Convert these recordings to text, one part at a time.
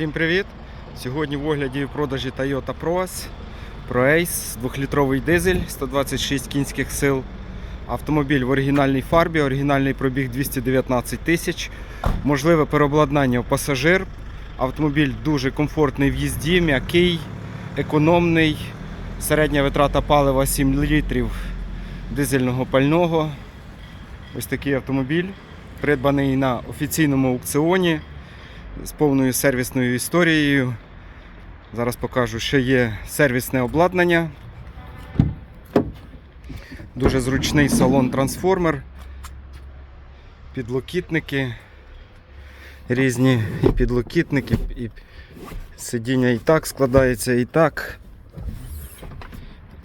Всім привіт! Сьогодні в огляді і продажі Toyota Proas Pro Ace, 2-літровий дизель, 126 кінських сил. Автомобіль в оригінальній фарбі, оригінальний пробіг 219 тисяч. Можливе переобладнання в пасажир. Автомобіль дуже комфортний в їзді, м'який, економний. Середня витрата палива 7 літрів дизельного пального. Ось такий автомобіль, придбаний на офіційному аукціоні з повною сервісною історією. Зараз покажу, що є сервісне обладнання. Дуже зручний салон трансформер, підлокітники, різні і підлокітники, і сидіння і так складається, і так.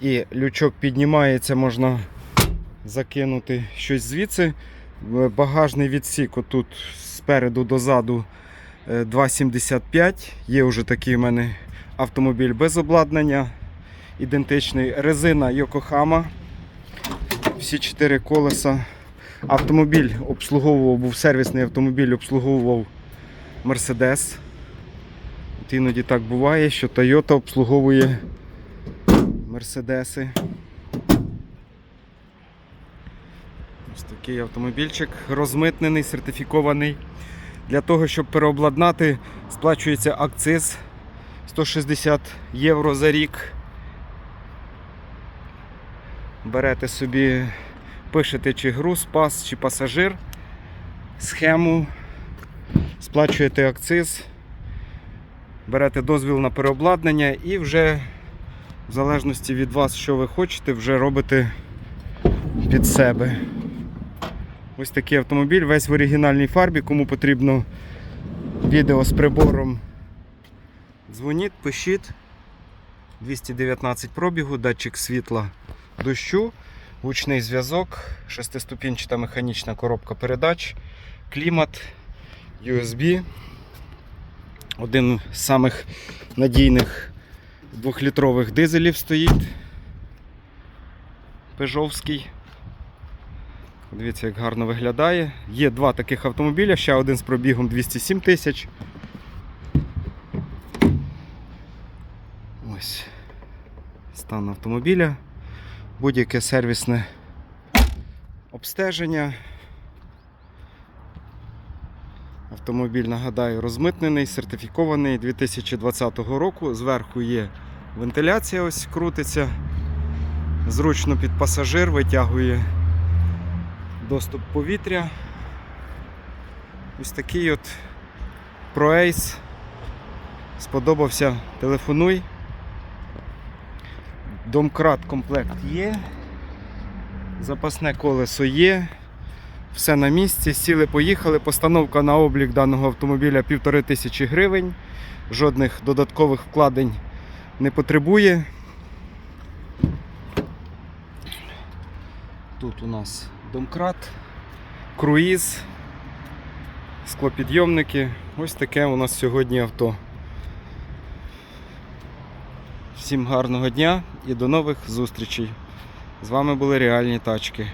І лючок піднімається, можна закинути щось звідси. Багажний відсік отут спереду дозаду 2,75. Є вже такий у мене автомобіль без обладнання. Ідентичний резина Yokohama. Всі чотири колеса. Автомобіль обслуговував, був сервісний автомобіль, обслуговував. От іноді так буває, що Toyota обслуговує Мерседеси. Ось такий автомобільчик розмитнений, сертифікований. Для того, щоб переобладнати, сплачується акциз 160 євро за рік. Берете собі, пишете чи груз, пас, чи пасажир, схему, сплачуєте акциз, берете дозвіл на переобладнання і вже в залежності від вас, що ви хочете, вже робите під себе. Ось такий автомобіль, весь в оригінальній фарбі. Кому потрібно відео з прибором, дзвоніть, пишіть. 219 пробігу, датчик світла дощу, гучний зв'язок, шестиступінчата механічна коробка передач, клімат, USB. Один з самих надійних двохлітрових дизелів стоїть. Пежовський. Дивіться, як гарно виглядає. Є два таких автомобіля, ще один з пробігом 207 тисяч. Ось стан автомобіля. Будь-яке сервісне обстеження. Автомобіль, нагадаю, розмитнений, сертифікований 2020 року. Зверху є вентиляція, ось крутиться. Зручно під пасажир витягує доступ повітря. Ось такий от ProAce. Сподобався, телефонуй. Домкрат комплект є. Запасне колесо є. Все на місці, сіли, поїхали. Постановка на облік даного автомобіля 1500 гривень. Жодних додаткових вкладень не потребує. Тут у нас домкрат, круїз, склопідйомники. Ось таке у нас сьогодні авто. Всім гарного дня і до нових зустрічей. З вами були реальні тачки.